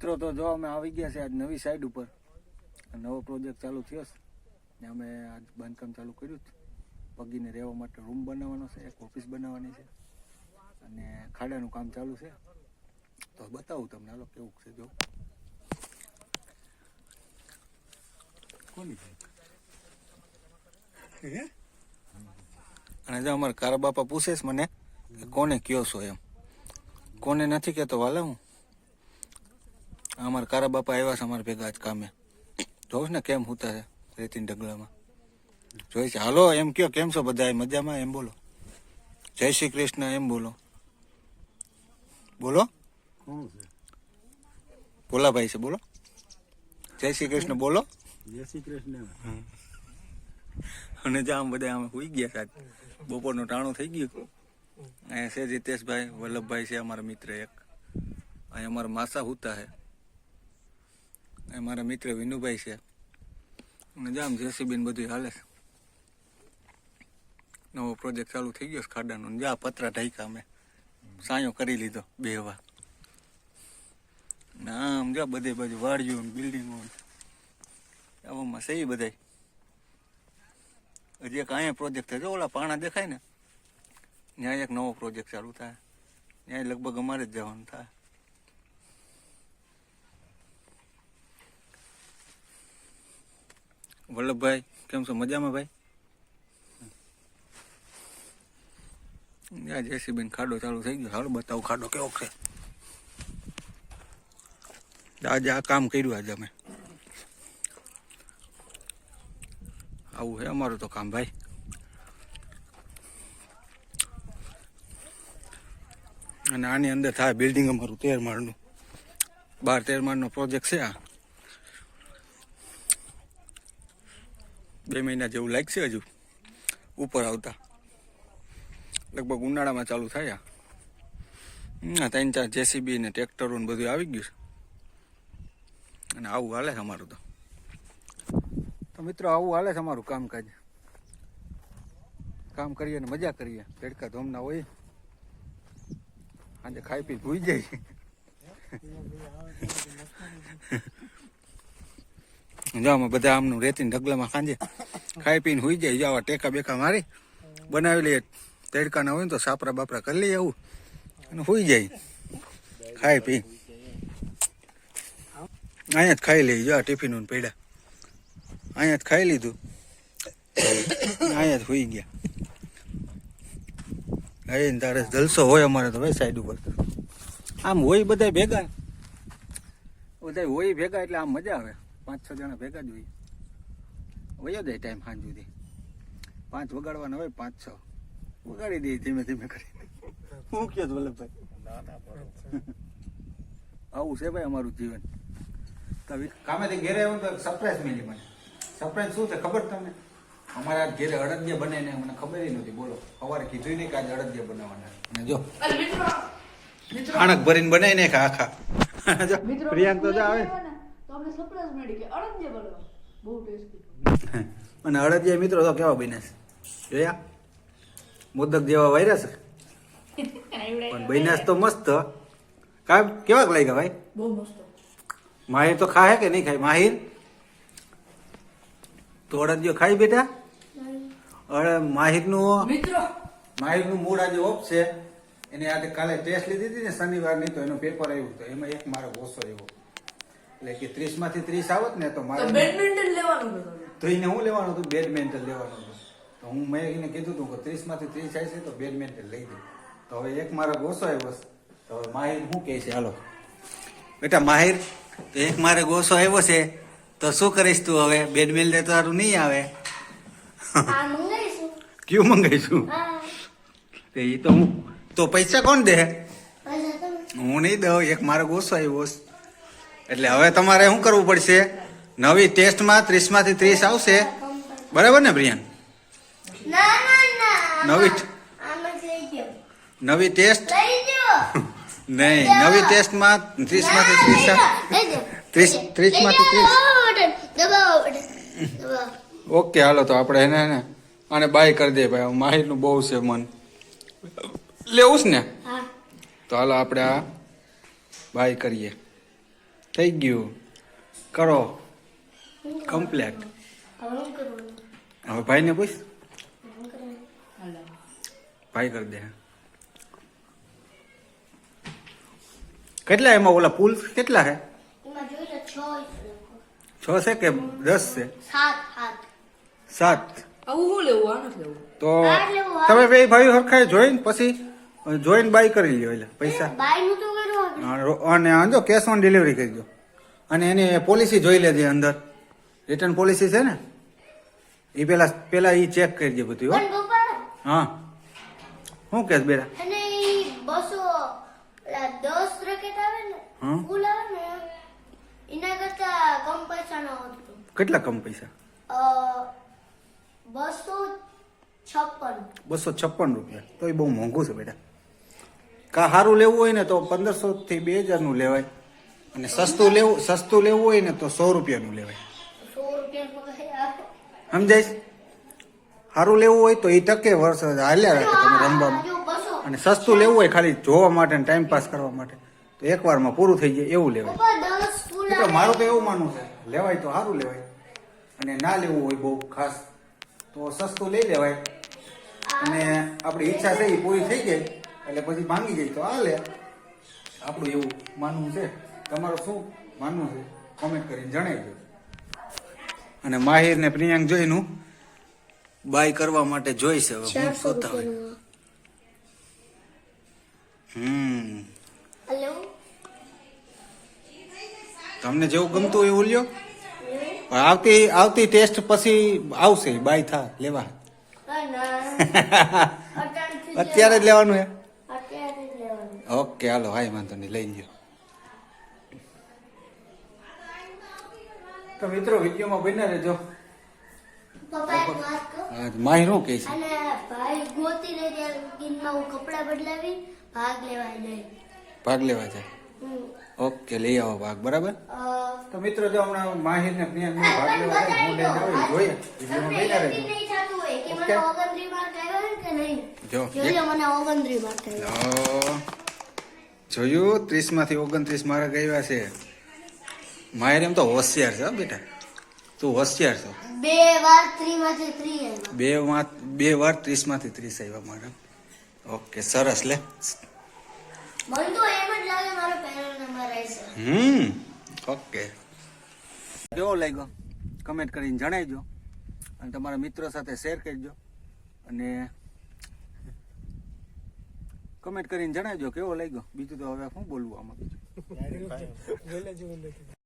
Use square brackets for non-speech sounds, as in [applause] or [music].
મિત્રો, તો જો અમે આવી ગયા છે આજ નવી સાઈડ ઉપર. નવો પ્રોજેક્ટ ચાલુ થયો છે. ને અમે આજ બાંધકામ ચાલુ કર્યું છે. પગીને રહેવા માટે રૂમ બનાવવાનો છે, એક ઓફિસ બનાવવાની છે. અને ખાડાનું કામ ચાલુ છે. તો બતાવું તમને, હાલો, કેવું છે જો. કોની અને જો અમારા કારા બાપા પૂછે છે મને કોને કયો છો એમ. કોને નથી કહેતો, વાલા હું? અમારા કારા બાપા આવ્યા છે અમારા ભેગા જ કામે. જોઉં ને કેમ હુતા છે રેતીન ઢગલામાં. જોઈશ હાલો એમ કયો કેમ છો બધા મજામાં? એમ બોલો. જય શ્રી કૃષ્ણ એમ બોલો. બોલો. ભોલાભાઈ છે બોલો. જય શ્રી કૃષ્ણ બોલો. જય શ્રી કૃષ્ણ. અને જ્યાં બધા આમ હોઈ ગયા સાહેબ બપોરનું ટાણું થઈ ગયું અહીંયા છે જીતેશભાઈ વલ્લભભાઈ છે અમારા મિત્ર એક. અહીંયા અમારા માસા હુતા છે. મારા મિત્ર વિનુભાઈ છે. અને જામ જેસીબીન બધું હાલે છે. નવો પ્રોજેક્ટ ચાલુ થઈ ગયો છે ખાડાનો. જા પતરા ઢાંકા અમે. સાયો કરી લીધો બે વાર. ને આમ જા બધે બાજુ વાડીઓ ને બિલ્ડિંગો આવામાં સહી બધાય. હજી એક અહીંયા પ્રોજેક્ટ થાય ઓલા પાણા દેખાય ને. ત્યાં એક નવો પ્રોજેક્ટ ચાલુ થાય. ત્યાં લગભગ અમારે જ જવાનું થાય. વલ્લભભાઈ, કેમ છો? મજામાં ભાઈ? ત્યાં જેસીબી ખાડો ચાલુ થઈ ગયો. હાલો બતાવું ખાડો કેવો છે. આજે આ કામ કર્યું આજે અમે. આવું છે અમારું તો કામ ભાઈ. અને આની અંદર થાય બિલ્ડિંગ અમારું તેર માળનું. બાર તેર માળનો પ્રોજેક્ટ છે આ. બે મહિના જેવું લાગશે હજુ. ઉપર આવતા. લગભગ ઉનાળામાં ચાલુ થાય આ. ત્રણ ચાર જેસીબી ને ટ્રેક્ટરો ને બધું આવી ગયું છે. અને આવું હાલે છે અમારું તો. મિત્રો, આવું હાલે છે અમારું કામકાજ. કામ કરીએ ને મજા કરીએ. પેડકા ધોમના હોય. આજે ખાઈ પી ભૂઈ જાય. જો અમે બધા આમનું રેતીને ઢગલામાં ખાંજે ખાઈ પીને હોઈ જાય. જવા ટેકા બેકા મારી બનાવી લઈએ. તડકાના હોય ને તો સાપરા બાપરા કરી લઈએ આવું. અને હોઈ જાય. ખાઈ પી. અહીંયા જ ખાઈ લઈ જો ટિફિન પડ્યા અહીંયા જ ખાઈ લીધું. અહીંયા જ હોઈ ગયા. હવે તારે જલસો હોય અમારે તો ભાઈ સાઈડ ઉપર. આમ હોય બધા ભેગા. બધા હોય ભેગા એટલે આમ મજા આવે. પાંચ છ જણા ભેગા જ હોઈએ વયો જાય ટાઈમ સાંજ સુધી. પાંચ વગાડવાના હોય પાંચ છ વગાડી દઈએ ધીમે ધીમે કરીને. હું કયો છો વલ્લભભાઈ? આવું છે ભાઈ અમારું જીવન. કામેથી ઘેરે આવું તો સરપ્રાઈઝ મળી મને. સરપ્રાઈઝ શું છે ખબર તમને? અમારા ઘેરે અડદિયા બને ને મને ખબર નહોતી બોલો. સવારે કીધું નહીં કે આજે અડદિયા બનાવવાના અને જો આણક ભરીને બનાવી ને આખા. પ્રિયાંક તો જો આવે. સરપ્રાઈઝ મળી કે અડદિયા બનાવો બહુ ટેસ્ટી. [laughs] અને અડદિયા મિત્રો તો કેવા બન્યા છે? જોયા? મોદક જેવા વાયરસ? પણ બન્યા તો મસ્ત. કા કેવા લાગ્યા ભાઈ? બહુ મસ્ત. માહિર તો ખાય કે નહીં ખાય? માહિર? તો અડદિયો ખાઈ બેટા? અરે માહિરનું મિત્રો. માહિરનું મૂળ આજે ઓફ છે. એને આજે કાલે ટેસ્ટ લીધી હતી ને શનિવારની તો એનું પેપર આવ્યું તો એમાં એક મારો ઓછો આવ્યો. એટલે કે ત્રીસમાંથી ત્રીસ આવત ને તો તો મારે બેડમિન્ટન લેવાનું હતું તો એને હું લેવાનું હતું? બેડમિન્ટન લેવાનું હતું. તો હું મેં એને કીધું હતું કે ત્રીસમાંથી ત્રીસ આવી છે તો બેડમિન્ટન લઈ દઉં તો હવે એક મારો ગોસો આવ્યો તો હવે માહિર શું કહે છે? હાલો. બેટા માહિર તો એક મારે ગોસો આવ્યો છે. તો શું કરીશ તું હવે? બેડમિન્ટન તારું નહીં આવે. આ મંગાવીશું. કયું મંગાઈશું એ તો હું તો પૈસા કોણ દે? હું નહીં દઉં. એક મારો ગોસો આવ્યો છે. એટલે હવે તમારે શું કરવું પડશે? નવી ટેસ્ટમાં ત્રીસમાંથી ત્રીસ આવશે. બરાબર ને પ્રિયાંક ના ના ના. નવી નવી ટેસ્ટ? [laughs] નહીં નવી ટેસ્ટમાં ત્રીસમાંથી ત્રીસ ત્રીસ. ત્રીસમાંથી ત્રીસ ઓકે હાલો તો આપણે એને એને આને બાય કરી દઈએ ભાઈ. માહિરનું બહુ છે મન. લેવું છે ને? તો હાલો આપણે આ બાય કરીએ. થઈ ગયું કરો કમ્પ્લેટ હવે હું કરું ભાઈને પૂછ. ભાઈ કરી દે. કેટલા એમાં ઓલા પુલ કેટલા છે એમાં જોઈ લો છ છ કે દસ છે? સાત. તો આ લેવું, આ. તમે બે ભાઈ હરખાય જોઈને પછી? જોઈને બાય કરી લ્યો એટલે પૈસા. અને આંજો કેશ ઓન ડિલિવરી કરી દો. અને એની પોલિસી જોઈ લેજે અંદર. રિટર્ન પોલિસી છે ને? એ પેલા પેલા એ ચેક કરી દે બધું હો. શું કેસ બેટા? કેટલા કમ પૈસા? બસો છપ્પન. બસો છપ્પન રૂપિયા. તો એ બહુ મોંઘું છે બેટા. કા સારું લેવું હોય ને તો પંદરસો થી બે હજારનું લેવાય. અને સસ્તું લેવું સસ્તું લેવું હોય ને તો સો રૂપિયાનું લેવાય. સમજાય સારું લેવું હોય તો એ ટકે વર્ષ હાલ્યા રાખે તમે રમવામાં. અને સસ્તું લેવું હોય ખાલી જોવા માટે ટાઈમ પાસ કરવા માટે. તો એકવારમાં પૂરું થઈ જાય એવું લેવાય. મારું તો એવું માનવું છે લેવાય તો સારું લેવાય. અને ના લેવું હોય બહુ ખાસ તો સસ્તું લઈ લેવાય. અને આપણી ઈચ્છા છે એ પૂરી થઈ જાય. એટલે પછી ભાંગી ગઈ તો હાલે. આપણું એવું માનવું છે. તમારું શું માનવું છે? કોમેન્ટ કરીને જણાવજો. અને માહિર ને પ્રિયાંક જોઈનું બાય કરવા માટે જોઈશે હવે હું ચારસો હોય હમ. તમને જેવું ગમતું હોય એવું લ્યો આવતી આવતી ટેસ્ટ પછી આવશે બાય થા લેવા. [laughs] અત્યારે જ લેવાનું હે. ઓકે હાલો હાય વાંધો નહીં લઈ ગયો તો મિત્રો વિડીયોમાં બન્યા રહેજો માહિર શું કહે છે અને ભાઈ ગોતી લે દિનમાં હું કપડા બદલાવી ભાગ લેવા જાય ભાગ લેવા જાય ઓકે લઈ આવો ભાગ બરાબર તો મિત્રો જો હમણાં માહિર ને ભાગ લેવા જાય હું લઈને જોઈએ વિડીયોમાં રહેજો ઓકે. મને ઓગણત્રીસ માર્ક આવ્યા કે નહીં જો મને ઓગણત્રીસ માર્ક આવ્યા તો જોયું? ત્રીસમાંથી ઓગણત્રીસ માર્ક આવ્યા છે. માયર એમ તો હોશિયાર છે હો બેટા. તું હોશિયાર છો? બે વાર બે વાર બે વાર ત્રીસમાંથી ત્રીસ આવ્યા મારા. ઓકે સરસ લે. Hmm okay. કેવો લાગ્યો? કમેન્ટ કરીને જણાવજો. અને તમારા મિત્રો સાથે શેર કરજો. અને કમેન્ટ કરીને જણાવજો કેવો લાગ્યો? બીજું તો હવે શું બોલવું આમાં. બીજું